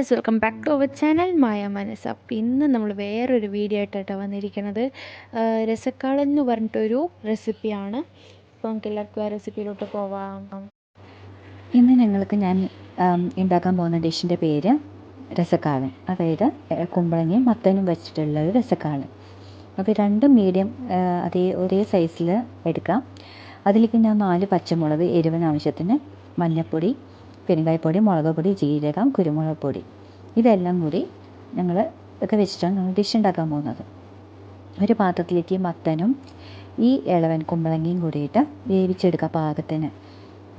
Guys welcome back to our channel Maya Manassu അപ്പോൾ ഇന്ന് നമ്മൾ വേറൊരു വീഡിയോ ആയിട്ടാണ് വന്നിരിക്കുന്നത് രസക്കാളൻ എന്ന് പറഞ്ഞിട്ടൊരു റെസിപ്പിയാണ് അപ്പോൾ നമുക്ക് എല്ലാവർക്കും ആ റെസിപ്പിയിലോട്ട് പോവാം. ഇന്ന് ഞങ്ങൾക്ക് ഞാൻ ഉണ്ടാക്കാൻ പോകുന്ന ഡിഷിന്റെ പേര് രസക്കാളൻ അതായത് കുമ്പളങ്ങയും മത്തനും വെച്ചിട്ടുള്ള ഒരു രസക്കാളൻ അപ്പോൾ രണ്ട് മീഡിയം അതേ ഒരേ സൈസിൽ എടുക്കാം. അതിലേക്ക് ഞാൻ നാല് പച്ചമുളക് എരിവിന് ആവശ്യത്തിന് മഞ്ഞൾപ്പൊടി പെരുങ്കായപ്പൊടി മുളക് പൊടി ജീരകം കുരുമുളക് പൊടി ഇതെല്ലാം കൂടി ഞങ്ങൾ ഒക്കെ വെച്ചിട്ടാണ് ഞങ്ങൾ ഡിഷ് ഉണ്ടാക്കാൻ പോകുന്നത്. ഒരു പാത്രത്തിലേക്ക് മത്തനും ഈ ഇളവൻ കുമ്പളങ്ങയും കൂടിയിട്ട് വേവിച്ചെടുക്കുക പാകത്തിന്.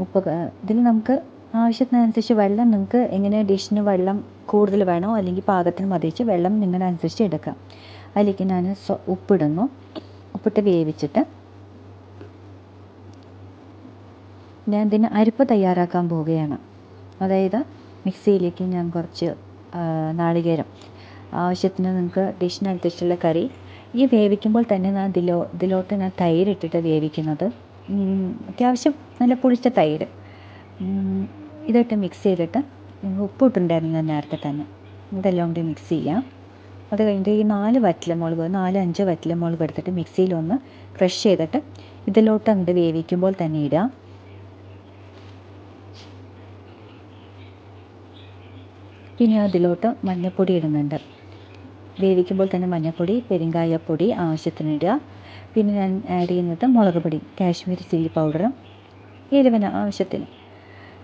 ഉപ്പ് ഇതിൽ നമുക്ക് ആവശ്യത്തിനനുസരിച്ച് വെള്ളം നിങ്ങൾക്ക് എങ്ങനെ ഡിഷിന് വെള്ളം കൂടുതൽ വേണോ അല്ലെങ്കിൽ പാകത്തിന് മതിച്ച് വെള്ളം നിങ്ങളുടെ അനുസരിച്ച് എടുക്കാം. അതിലേക്ക് ഞാൻ ഉപ്പിടുന്നു. ഉപ്പിട്ട് വേവിച്ചിട്ട് ഞാൻ ഇതിന് അരിപ്പ് തയ്യാറാക്കാൻ പോവുകയാണ്. അതായത് മിക്സിയിലേക്ക് ഞാൻ കുറച്ച് നാളികേരം ആവശ്യത്തിന് നിങ്ങൾക്ക് ഡിഷിനനുസരിച്ചുള്ള കറി. ഈ വേവിക്കുമ്പോൾ തന്നെ ഞാൻ ഇതിലോ ഇതിലോട്ട് ഞാൻ തൈരിട്ടിട്ട് വേവിക്കുന്നത്. അത്യാവശ്യം നല്ല പുളിച്ച തൈര്. ഇതിട്ട് മിക്സ് ചെയ്തിട്ട് ഉപ്പിട്ടുണ്ടായിരുന്നു ഞാൻ നേരത്തെ തന്നെ. ഇതെല്ലാം കൂടി മിക്സ് ചെയ്യാം. അത് കഴിഞ്ഞിട്ട് ഈ നാല് വറ്റലമുളക് നാല് അഞ്ച് വറ്റലമുളക് എടുത്തിട്ട് മിക്സിയിലൊന്ന് ക്രഷ് ചെയ്തിട്ട് ഇതിലോട്ട് അങ്ങോട്ട് വേവിക്കുമ്പോൾ തന്നെ ഇടുക. പിന്നെ അതിലോട്ട് മഞ്ഞൾപ്പൊടി ഇടുന്നുണ്ട്. വേവിക്കുമ്പോൾ തന്നെ മഞ്ഞൾപ്പൊടി പെരുങ്കായപ്പൊടി ആവശ്യത്തിന് ഇടുക. പിന്നെ ഞാൻ ആഡ് ചെയ്യുന്നത് മുളക് പൊടി കാശ്മീരി ചില്ലി പൗഡറും എരിവിന് ആവശ്യത്തിന്.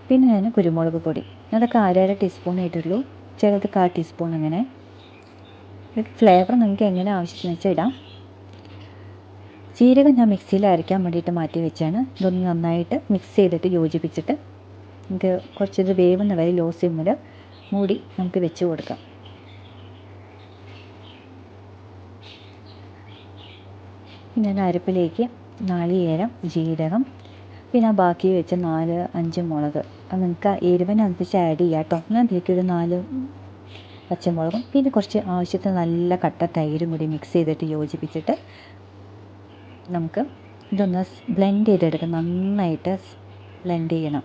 പിന്നെ ഞാൻ കുരുമുളക് പൊടി. അതൊക്കെ അരര ടീസ്പൂൺ ഇട്ടുള്ളൂ ചിലത് കാ ടീസ്പൂൺ അങ്ങനെ. ഫ്ലേവർ നിങ്ങൾക്ക് എങ്ങനെ ആവശ്യത്തിന് വെച്ചാൽ ഇടാം. ജീരകം ഞാൻ മിക്സിയിൽ അരയ്ക്കാൻ വേണ്ടിയിട്ട് മാറ്റി വെച്ചാണ്. ഇതൊന്ന് നന്നായിട്ട് മിക്സ് ചെയ്തിട്ട് യോജിപ്പിച്ചിട്ട് നമുക്ക് കുറച്ചിത് വേവുന്ന വരെ ലോ സിമ്മിൽ മൂടി നമുക്ക് വെച്ച് കൊടുക്കാം. ഞാൻ അരപ്പിലേക്ക് നാളികേരം ജീരകം പിന്നെ ബാക്കി വെച്ച നാല് അഞ്ച് മുളക്. അത് നിങ്ങൾക്ക് എരിവിനനുസരിച്ച് ആഡ് ചെയ്യാം കേട്ടോ ഞാൻ ഇതിലേക്ക് ഒരു നാല് പച്ചമുളകും പിന്നെ കുറച്ച് ആവശ്യത്തിന് നല്ല കട്ട തൈരും കൂടി മിക്സ് ചെയ്തിട്ട് യോജിപ്പിച്ചിട്ട് നമുക്ക് ഇതൊന്ന് ബ്ലെൻഡ് ചെയ്തെടുക്കാം. നന്നായിട്ട് ബ്ലെൻഡ് ചെയ്യണം.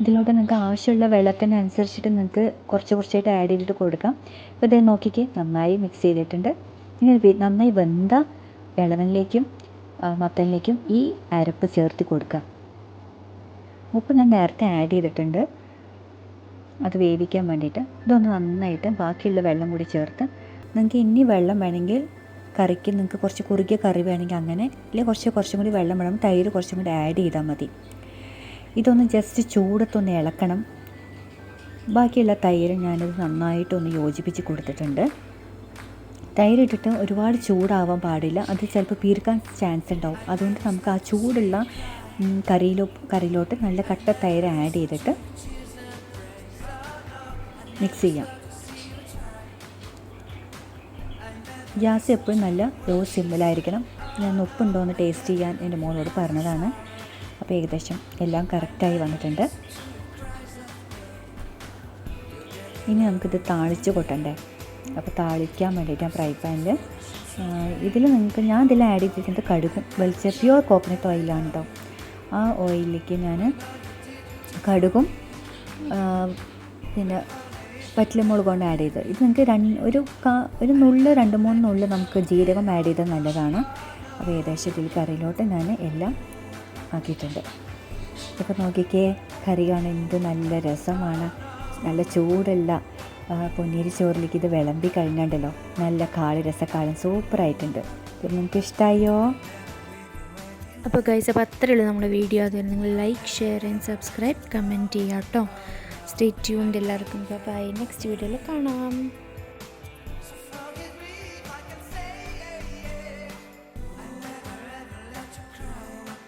ഇതിലോട്ട് നിങ്ങൾക്ക് ആവശ്യമുള്ള വെള്ളത്തിനനുസരിച്ചിട്ട് നിങ്ങൾക്ക് കുറച്ച് കുറച്ചായിട്ട് ആഡ് ചെയ്തിട്ട് കൊടുക്കാം. ഇപ്പോൾ ഇതേ നോക്കിക്കേ നന്നായി മിക്സ് ചെയ്തിട്ടുണ്ട്. ഇനി നന്നായി വെന്ത ഇളവനിലേക്കും മത്തനിലേക്കും ഈ അരപ്പ് ചേർത്ത് കൊടുക്കുക. ഉപ്പ് ഞാൻ നേരത്തെ ആഡ് ചെയ്തിട്ടുണ്ട്. അത് വേവിക്കാൻ വേണ്ടിയിട്ട്. ഇതൊന്ന് നന്നായിട്ട് ബാക്കിയുള്ള വെള്ളം കൂടി ചേർത്ത് നിങ്ങൾക്ക് ഇനി വെള്ളം വേണമെങ്കിൽ കറിക്ക് നിങ്ങൾക്ക് കുറച്ച് കുറുകിയ കറി വേണമെങ്കിൽ അങ്ങനെ അല്ലെങ്കിൽ കുറച്ച് കുറച്ചും കൂടി വെള്ളം വേണം തൈര് കുറച്ചും കൂടി ആഡ് ചെയ്താൽ മതി. ഇതൊന്ന് ജസ്റ്റ് ചൂടത്തൊന്ന് ഇളക്കണം. ബാക്കിയുള്ള തൈര് ഞാനത് നന്നായിട്ടൊന്ന് യോജിപ്പിച്ച് കൊടുത്തിട്ടുണ്ട്. തൈരിട്ടിട്ട് ഒരുപാട് ചൂടാവാൻ പാടില്ല. അത് ചിലപ്പോൾ പീർക്കാൻ ചാൻസ് ഉണ്ടാവും. അതുകൊണ്ട് നമുക്ക് ആ ചൂടുള്ള കറിയിലോ കറിയിലോട്ട് നല്ല കട്ട തൈര് ആഡ് ചെയ്തിട്ട് മിക്സ് ചെയ്യാം. ഗ്യാസ് എപ്പോഴും നല്ല ലോ സിമ്മിലായിരിക്കണം ഞാൻ ഉപ്പുണ്ടോ എന്ന് ടേസ്റ്റ് ചെയ്യാൻ എന്റെ മോളോട് പറഞ്ഞതാണ്. അപ്പോൾ ഏകദേശം എല്ലാം കറക്റ്റായി വന്നിട്ടുണ്ട്. ഇനി നമുക്കിത് താളിച്ച് കൊട്ടണ്ടേ? അപ്പോൾ താളിക്കാൻ വേണ്ടിയിട്ട് ഫ്രൈ പാനിൽ ഇതിൽ നിങ്ങൾക്ക് ഞാൻ ഇതിൽ ആഡ് ചെയ്തിരിക്കുന്നത് കടുകും വെളിച്ച പ്യുവർ കോക്കനട്ട് ഓയിലാണ് കേട്ടോ ആ ഓയിലിലേക്ക് ഞാൻ കടുകും പിന്നെ പറ്റിലമുളക് കൊണ്ട് ആഡ് ചെയ്ത് ഇത് നിങ്ങൾക്ക് രണ്ട് ഒരു ഒരു നുള്ള് രണ്ട് മൂന്ന് നുള്ള് നമുക്ക് ജീരകം ആഡ് ചെയ്താൽ നല്ലതാണ്. അപ്പോൾ ഏകദേശം ഇതിൽ കറിയിലോട്ട് ഞാൻ എല്ലാം ആക്കിയിട്ടുണ്ട് ഇതൊക്കെ നോക്കിക്കേ കറി കാണാൻ എന്ത് നല്ല രസമാണ്. നല്ല ചൂടല്ല. പൊന്നീരി ചോറിലേക്ക് ഇത് വിളമ്പി കഴിഞ്ഞുണ്ടല്ലോ. നല്ല കാളി രസക്കാലം സൂപ്പറായിട്ടുണ്ട്. നിങ്ങൾക്ക് ഇഷ്ടമായോ അപ്പോൾ ഗൈസ് അപ്പോൾ അത്രയേ ഉള്ളൂ നമ്മുടെ വീഡിയോ. അതുവരെ നിങ്ങൾ like share and subscribe comment ചെയ്യാം കേട്ടോ. സ്റ്റേ ട്യൂൺഡ് എല്ലാവർക്കും. ബൈ നെക്സ്റ്റ് വീഡിയോയിൽ കാണാം.